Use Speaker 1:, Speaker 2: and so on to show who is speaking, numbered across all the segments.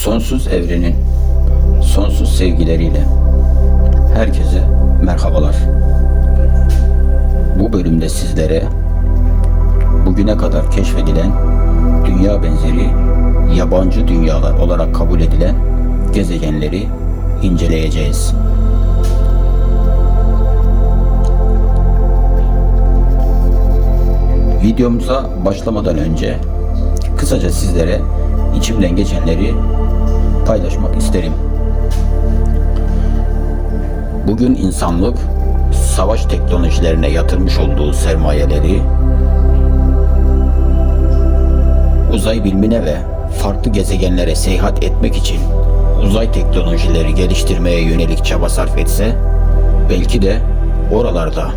Speaker 1: Sonsuz evrenin sonsuz sevgileriyle herkese merhabalar. Bu bölümde sizlere bugüne kadar keşfedilen dünya benzeri yabancı dünyalar olarak kabul edilen gezegenleri inceleyeceğiz. Videomuza başlamadan önce kısaca sizlere içimden geçenleri paylaşmak isterim. Bugün insanlık savaş teknolojilerine yatırmış olduğu sermayeleri uzay bilimine ve farklı gezegenlere seyahat etmek için uzay teknolojileri geliştirmeye yönelik çaba sarf etse belki de oralarda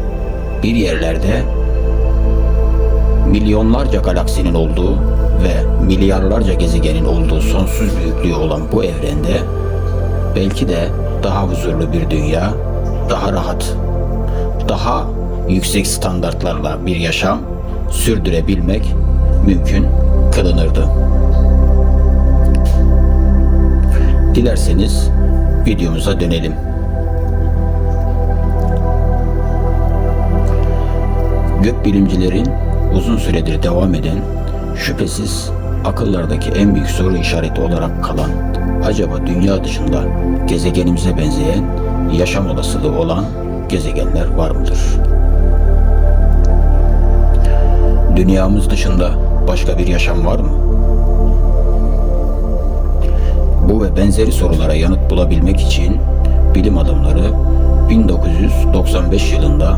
Speaker 1: bir yerlerde milyonlarca galaksinin olduğu ve milyarlarca gezegenin olduğu sonsuz büyüklüğü olan bu evrende belki de daha huzurlu bir dünya, daha rahat, daha yüksek standartlarla bir yaşam sürdürebilmek mümkün kılınırdı. Dilerseniz videomuza dönelim. Gökbilimcilerin uzun süredir devam eden, şüphesiz akıllardaki en büyük soru işareti olarak kalan, acaba dünya dışında gezegenimize benzeyen, yaşam olasılığı olan gezegenler var mıdır? Dünyamız dışında başka bir yaşam var mı? Bu ve benzeri sorulara yanıt bulabilmek için bilim adamları 1995 yılında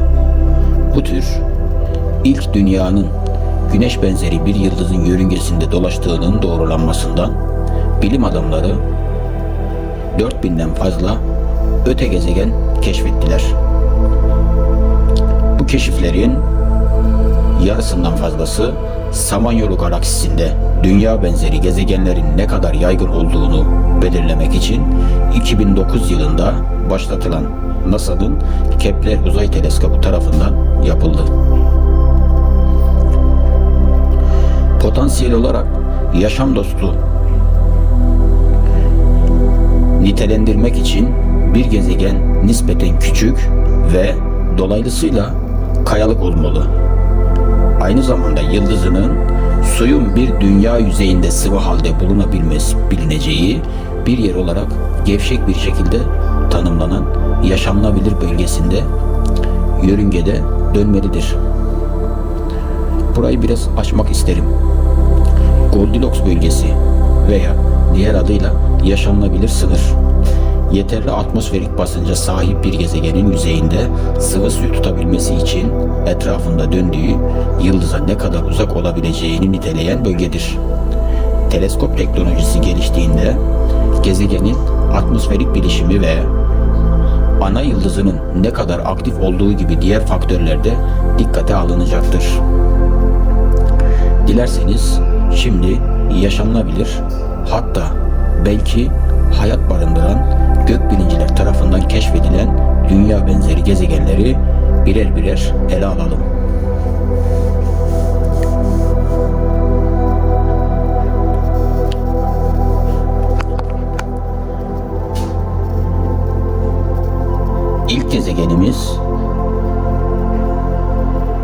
Speaker 1: bu tür ilk dünyanın güneş benzeri bir yıldızın yörüngesinde dolaştığının doğrulanmasından bilim adamları 4000'den fazla öte gezegen keşfettiler. Bu keşiflerin yarısından fazlası Samanyolu galaksisinde dünya benzeri gezegenlerin ne kadar yaygın olduğunu belirlemek için 2009 yılında başlatılan NASA'nın Kepler Uzay Teleskobu tarafından yapıldı. Potansiyel olarak yaşam dostu nitelendirmek için bir gezegen nispeten küçük ve dolaylısıyla kayalık olmalı. Aynı zamanda yıldızının suyun bir dünya yüzeyinde sıvı halde bulunabilmesi bilineceği bir yer olarak gevşek bir şekilde tanımlanan yaşanılabilir bölgesinde yörüngede dönmelidir. Burayı biraz açmak isterim. Goldilocks bölgesi veya diğer adıyla yaşanılabilir sınır. Yeterli atmosferik basınca sahip bir gezegenin yüzeyinde sıvı suyu tutabilmesi için etrafında döndüğü yıldıza ne kadar uzak olabileceğini niteleyen bölgedir. Teleskop teknolojisi geliştiğinde gezegenin atmosferik bilişimi ve ana yıldızının ne kadar aktif olduğu gibi diğer faktörler de dikkate alınacaktır. Dilerseniz şimdi yaşanılabilir hatta belki hayat barındıran gökbilimciler tarafından keşfedilen dünya benzeri gezegenleri birer birer ele alalım. İlk gezegenimiz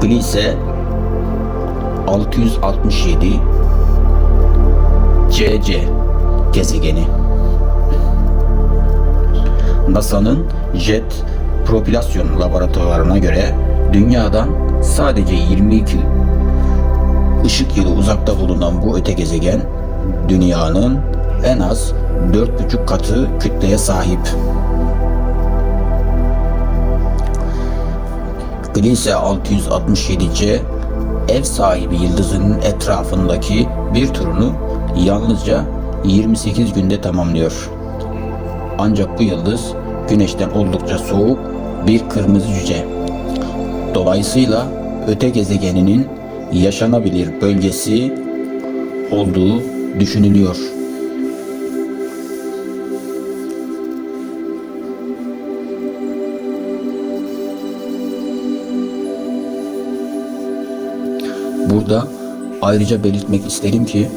Speaker 1: Gliese 667 CC gezegeni. NASA'nın Jet Propulsion laboratuvarına göre Dünya'dan sadece 22 ışık yılı uzakta bulunan bu öte gezegen Dünya'nın en az 4,5 katı kütleye sahip. Gliese 667C ev sahibi yıldızının etrafındaki bir turunu yalnızca 28 günde tamamlıyor. Ancak bu yıldız güneşten oldukça soğuk bir kırmızı cüce. Dolayısıyla öte gezegeninin yaşanabilir bölgesi olduğu düşünülüyor. Burada ayrıca belirtmek isterim ki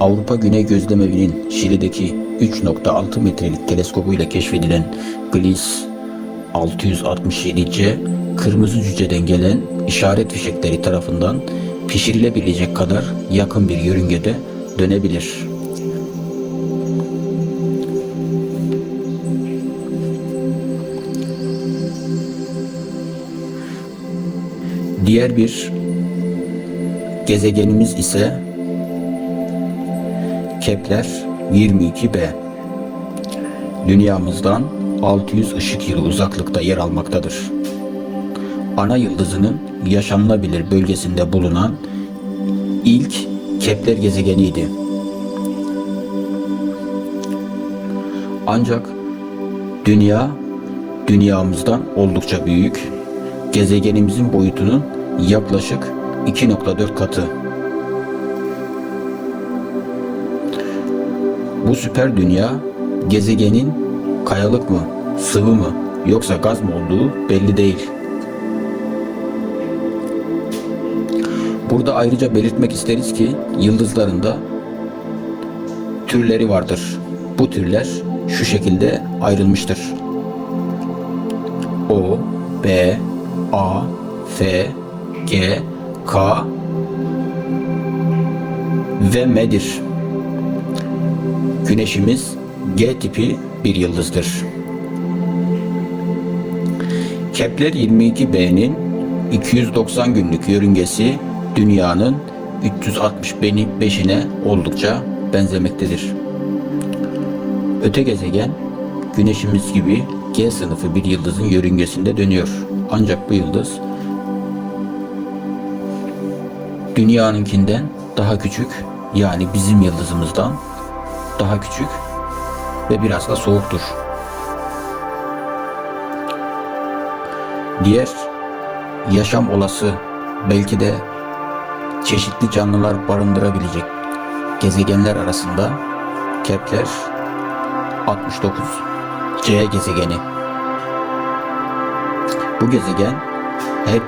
Speaker 1: Avrupa Güney Gözlemevi'nin Şili'deki 3.6 metrelik teleskobuyla keşfedilen Gliese 667C kırmızı cüceden gelen işaret fişekleri tarafından pişirilebilecek kadar yakın bir yörüngede dönebilir. Diğer bir gezegenimiz ise Kepler 22b. Dünyamızdan 600 ışık yılı uzaklıkta yer almaktadır. Ana yıldızının yaşanılabilir bölgesinde bulunan ilk Kepler gezegeniydi. Ancak Dünya dünyamızdan oldukça büyük. Gezegenimizin boyutunun yaklaşık 2.4 katı. Bu süper dünya gezegenin kayalık mı, sıvı mı yoksa gaz mı olduğu belli değil. Burada ayrıca belirtmek isteriz ki yıldızlarında türleri vardır. Bu türler şu şekilde ayrılmıştır. O, B, A, F, G, K ve M'dir. Güneşimiz G tipi bir yıldızdır. Kepler 22b'nin 290 günlük yörüngesi Dünya'nın 365'ine oldukça benzemektedir. Öte gezegen Güneşimiz gibi G sınıfı bir yıldızın yörüngesinde dönüyor. Ancak bu yıldız Dünya'nınkinden daha küçük yani bizim yıldızımızdan daha küçük ve biraz da soğuktur. Diğer yaşam olası belki de çeşitli canlılar barındırabilecek gezegenler arasında Kepler 69 C gezegeni. Bu gezegen hep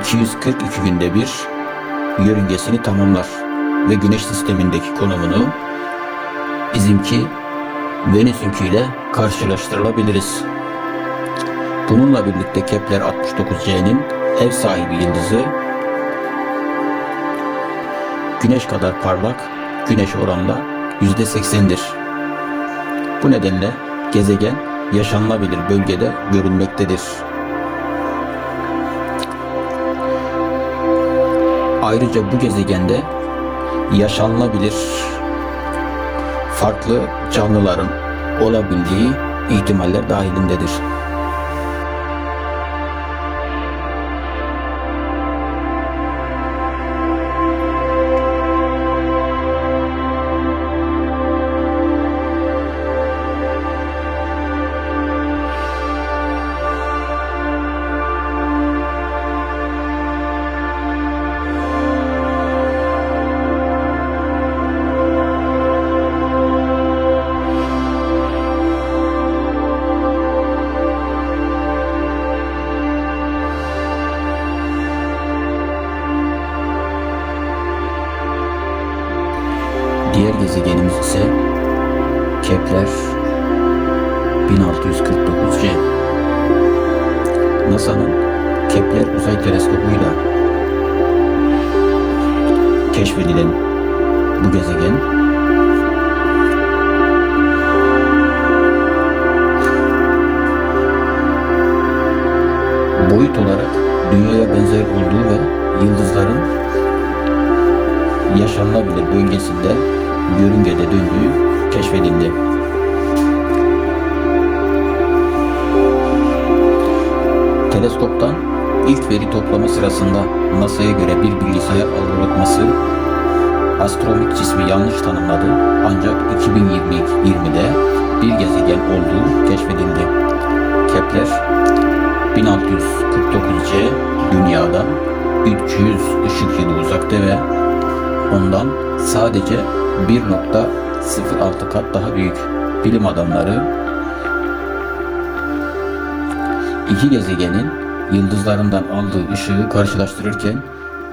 Speaker 1: 242 günde bir yörüngesini tamamlar ve Güneş sistemindeki konumunu bizimki Venüs'ünkiyle karşılaştırılabiliriz. Bununla birlikte Kepler 69c'nin ev sahibi yıldızı Güneş kadar parlak, Güneş oranla %80'dir. Bu nedenle gezegen yaşanılabilir bölgede görünmektedir. Ayrıca bu gezegende yaşanılabilir farklı canlıların olabildiği ihtimaller dahilindedir. Keşfedilen bu gezegen boyut olarak dünyaya benzer olduğu ve yıldızların yaşanılabilir bölgesinde yörüngede döndüğü keşfedildi. Teleskoptan ilk veri toplama sırasında NASA'ya göre bir bilgisayar algoritması astronomik cismi yanlış tanımladı ancak 2020'de bir gezegen olduğu keşfedildi. Kepler 1649c Dünya'dan 300 ışık yılı uzakta ve ondan sadece 1.06 kat daha büyük. Bilim adamları iki gezegenin yıldızlarından aldığı ışığı karşılaştırırken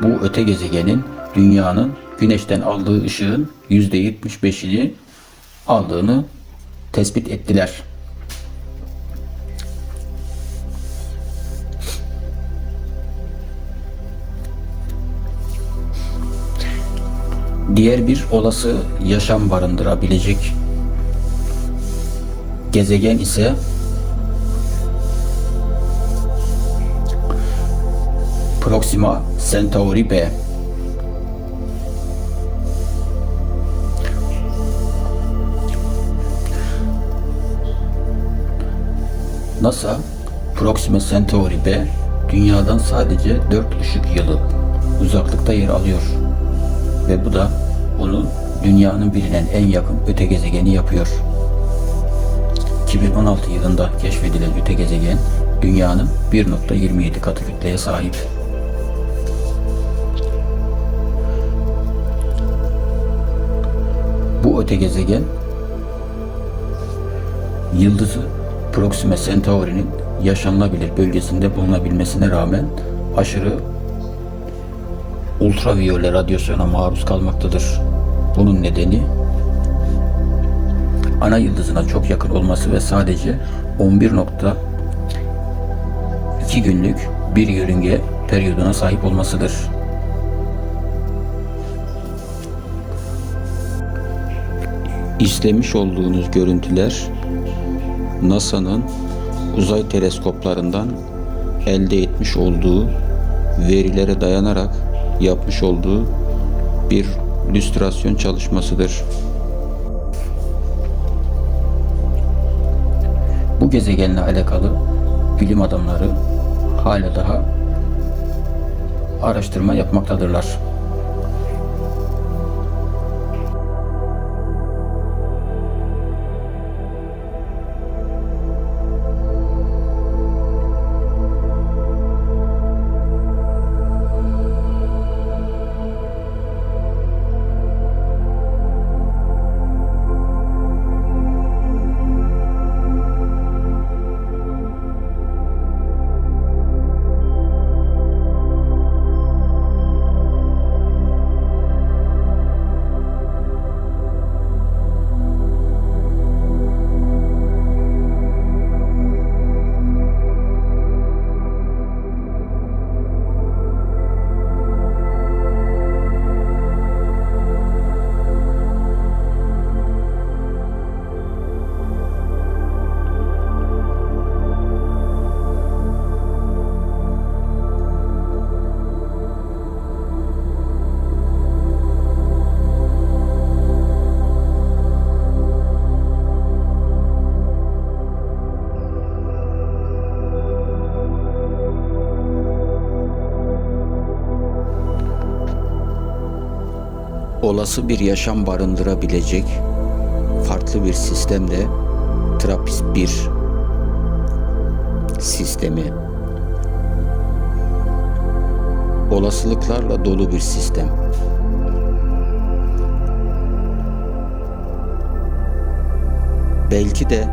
Speaker 1: bu öte gezegenin dünyanın güneşten aldığı ışığın %75'ini aldığını tespit ettiler. Diğer bir olası yaşam barındırabilecek gezegen ise Proxima Centauri B. NASA Proxima Centauri B Dünya'dan sadece 4 ışık yılı uzaklıkta yer alıyor ve bu da onu Dünya'nın bilinen en yakın öte gezegeni yapıyor. 2016 yılında keşfedilen öte gezegen Dünya'nın 1.27 katı kütleye sahip. Bu öte gezegen yıldızı Proxima Centauri'nin yaşanılabilir bölgesinde bulunabilmesine rağmen aşırı ultraviyole radyasyona maruz kalmaktadır. Bunun nedeni ana yıldızına çok yakın olması ve sadece 11.2 günlük bir yörünge periyoduna sahip olmasıdır. İzlemiş olduğunuz görüntüler NASA'nın uzay teleskoplarından elde etmiş olduğu verilere dayanarak yapmış olduğu bir lüstrasyon çalışmasıdır. Bu gezegenle alakalı bilim adamları hala daha araştırma yapmaktadırlar. Olası bir yaşam barındırabilecek farklı bir sistemde Trappist 1 sistemi olasılıklarla dolu bir sistem. Belki de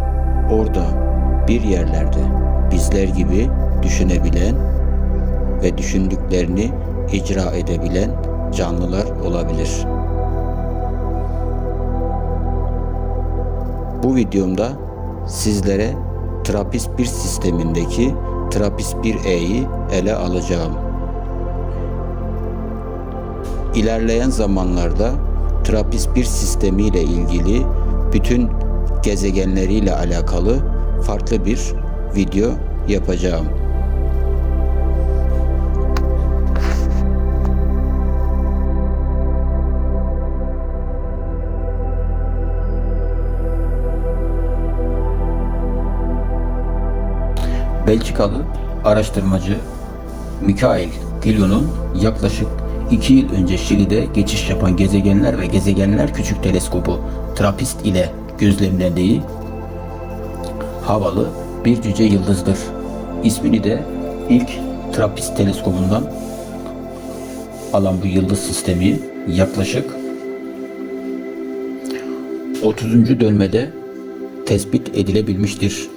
Speaker 1: orada bir yerlerde bizler gibi düşünebilen ve düşündüklerini icra edebilen canlılar olabilir. Bu videomda sizlere Trappist 1 sistemindeki Trappist 1E'yi ele alacağım. İlerleyen zamanlarda Trappist 1 sistemi ile ilgili bütün gezegenleriyle alakalı farklı bir video yapacağım. Belçikalı araştırmacı Mikael Gilion'un yaklaşık 2 yıl önce Şili'de geçiş yapan gezegenler ve gezegenler küçük teleskobu TRAPPIST ile gözlemlediği havalı bir cüce yıldızdır. İsmini de ilk TRAPPIST teleskobundan alan bu yıldız sistemi yaklaşık 30. dönmede tespit edilebilmiştir.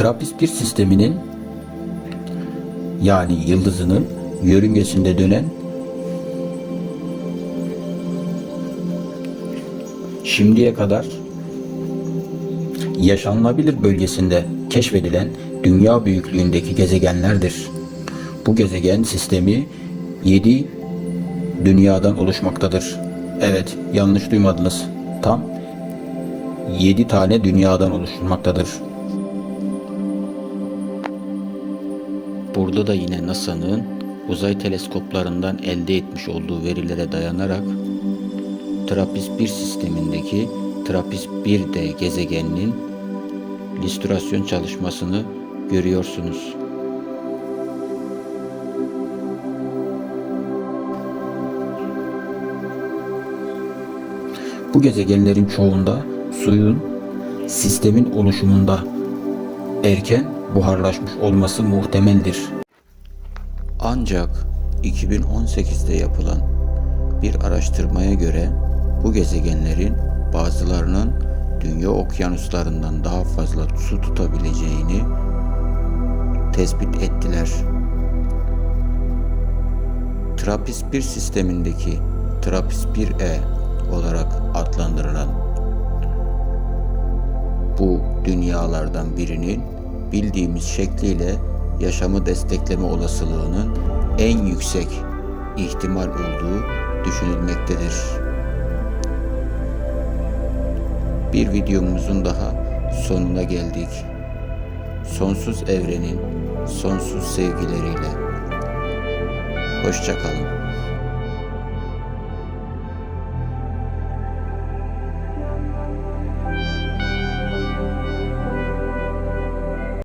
Speaker 1: Trappist bir sisteminin yani yıldızının yörüngesinde dönen şimdiye kadar yaşanılabilir bölgesinde keşfedilen dünya büyüklüğündeki gezegenlerdir. Bu gezegen sistemi 7 dünyadan oluşmaktadır. Evet, yanlış duymadınız. Tam 7 tane dünyadan oluşmaktadır. Burada da yine NASA'nın uzay teleskoplarından elde etmiş olduğu verilere dayanarak TRAPPIST-1 sistemindeki TRAPPIST-1D gezegeninin lüstrasyon çalışmasını görüyorsunuz. Bu gezegenlerin çoğunda suyun sistemin oluşumunda erken buharlaşmış olması muhtemeldir. Ancak 2018'de yapılan bir araştırmaya göre bu gezegenlerin bazılarının dünya okyanuslarından daha fazla su tutabileceğini tespit ettiler. TRAPPIST-1 sistemindeki TRAPPIST-1e olarak adlandırılan bu dünyalardan birinin bildiğimiz şekliyle yaşamı destekleme olasılığının en yüksek ihtimal olduğu düşünülmektedir. Bir videomuzun daha sonuna geldik. Sonsuz evrenin sonsuz sevgileriyle. Hoşçakalın.